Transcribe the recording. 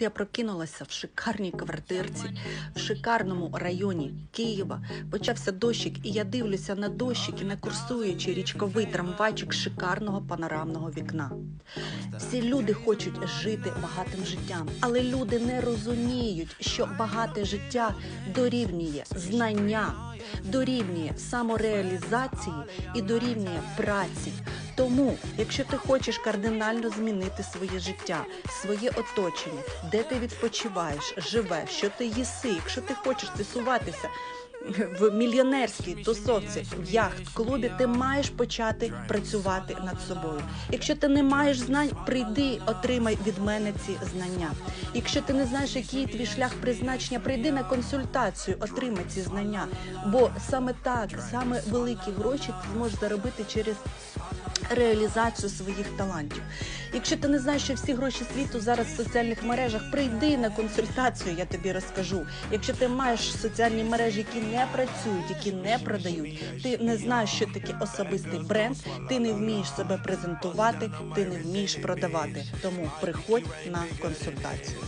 Я прокинулася в шикарній квартирці, в шикарному районі Києва. Почався дощик, і я дивлюся на дощик і на курсуючий річковий трамвайчик шикарного панорамного вікна. Всі люди хочуть жити багатим життям, але люди не розуміють, що багате життя дорівнює знання, дорівнює самореалізації і дорівнює праці. Тому, якщо ти хочеш кардинально змінити своє життя, своє оточення, де ти відпочиваєш, живеш, що ти їси, якщо ти хочеш тусуватися в мільйонерській тусовці в яхт-клубі, ти маєш почати працювати над собою. Якщо ти не маєш знань, прийди, отримай від мене ці знання. Якщо ти не знаєш, який твій шлях призначення, прийди на консультацію, отримай ці знання. Бо саме так, саме великі гроші ти зможеш заробити через реалізацію своїх талантів. Якщо ти не знаєш, що всі гроші світу зараз в соціальних мережах, прийди на консультацію, я тобі розкажу. Якщо ти маєш соціальні мережі, які не працюють, які не продають, ти не знаєш, що таке особистий бренд, ти не вмієш себе презентувати, ти не вмієш продавати. Тому приходь на консультацію.